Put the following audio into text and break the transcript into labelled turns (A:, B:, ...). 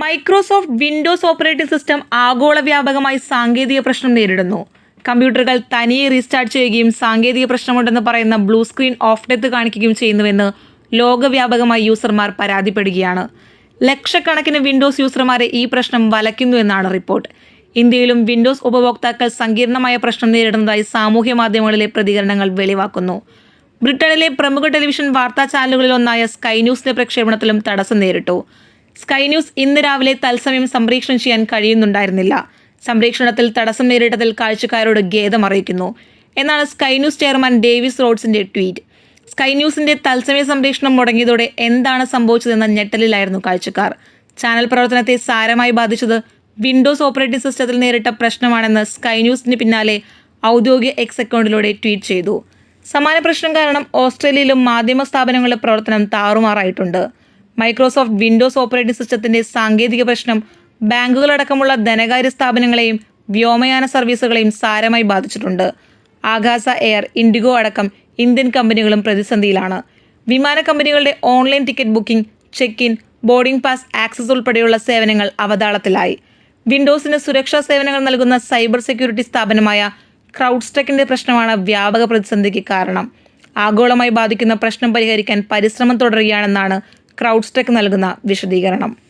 A: Microsoft Windows operating system ആഗോള വ്യാപകമായി സാങ്കേതിക പ്രശ്നം നേരിടുന്നു. കമ്പ്യൂട്ടറുകൾ തനിയെ റീസ്റ്റാർട്ട് ചെയ്യുകയും സാങ്കേതിക പ്രശ്നമുണ്ടെന്ന് പറയുന്ന ബ്ലൂ സ്ക്രീൻ ഓഫ് ഡെത്ത് കാണിക്കുകയും ചെയ്യുന്നുവെന്ന് ലോകവ്യാപകമായി യൂസർമാർ പരാതിപ്പെടുകയാണ്. ലക്ഷക്കണക്കിന് വിൻഡോസ് യൂസർമാരെ ഈ പ്രശ്നം വലയ്ക്കുന്നു എന്നാണ് റിപ്പോർട്ട്. ഇന്ത്യയിലും വിൻഡോസ് ഉപഭോക്താക്കൾ സങ്കീർണമായ പ്രശ്നം നേരിടുന്നതായി സാമൂഹ്യ മാധ്യമങ്ങളിലെ പ്രതികരണങ്ങൾ വെളിവാക്കുന്നു. ബ്രിട്ടനിലെ പ്രമുഖ ടെലിവിഷൻ വാർത്താ ചാനലുകളിലൊന്നായ സ്കൈ ന്യൂസിന്റെ പ്രക്ഷേപണത്തിലും തടസ്സം നേരിട്ടു. സ്കൈ ന്യൂസ് ഇന്ന് രാവിലെ തത്സമയം സംപ്രേഷണം ചെയ്യാൻ കഴിയുന്നുണ്ടായിരുന്നില്ല. സംപ്രേഷണത്തിൽ തടസ്സം നേരിട്ടതിൽ കാഴ്ചക്കാരോട് ഖേദം അറിയിക്കുന്നു. എന്നാണ് സ്കൈ ന്യൂസ് ചെയർമാൻ ഡേവിസ് റോഡ്സിന്റെ ട്വീറ്റ്. സ്കൈ ന്യൂസിന്റെ തത്സമയ സംപ്രേഷണം മുടങ്ങിയതോടെ എന്താണ് സംഭവിച്ചതെന്ന ഞെട്ടലിലായിരുന്നു കാഴ്ചക്കാർ. ചാനൽ പ്രവർത്തനത്തെ സാരമായി ബാധിച്ചത് വിൻഡോസ് ഓപ്പറേറ്റിംഗ് സിസ്റ്റത്തിൽ നേരിട്ട പ്രശ്നമാണെന്ന് സ്കൈ ന്യൂസിന് പിന്നാലെ ഔദ്യോഗിക എക്സ് അക്കൗണ്ടിലൂടെ ട്വീറ്റ് ചെയ്തു. സമാന പ്രശ്നം കാരണം ഓസ്ട്രേലിയയിലും മാധ്യമ സ്ഥാപനങ്ങളുടെ പ്രവർത്തനം താറുമാറായിട്ടുണ്ട്. മൈക്രോസോഫ്റ്റ് വിൻഡോസ് ഓപ്പറേറ്റിംഗ് സിസ്റ്റത്തിന്റെ സാങ്കേതിക പ്രശ്നം ബാങ്കുകളടക്കമുള്ള ധനകാര്യ സ്ഥാപനങ്ങളെയും വ്യോമയാന സർവീസുകളെയും സാരമായി ബാധിച്ചിട്ടുണ്ട്. ആകാശ എയർ ഇൻഡിഗോ അടക്കം ഇന്ത്യൻ കമ്പനികളും പ്രതിസന്ധിയിലാണ്. വിമാന കമ്പനികളുടെ online ticket booking check in boarding pass access ഉൾപ്പെടെയുള്ള സേവനങ്ങൾ അവതാളത്തിലായി. വിൻഡോസിന് സുരക്ഷാ സേവനങ്ങൾ നൽകുന്ന സൈബർ സെക്യൂരിറ്റി സ്ഥാപനമായ ക്രൗഡ്സ്റ്റെക്കിന്റെ പ്രശ്നമാണ് വ്യാപക പ്രതിസന്ധിക്ക് കാരണം. ആഗോളമായി ബാധിക്കുന്ന പ്രശ്നം പരിഹരിക്കാൻ പരിശ്രമം തുടരുകയാണെന്നാണ് ക്രൗഡ്സ്റ്റെക്ക് നൽകുന്ന വിശദീകരണം.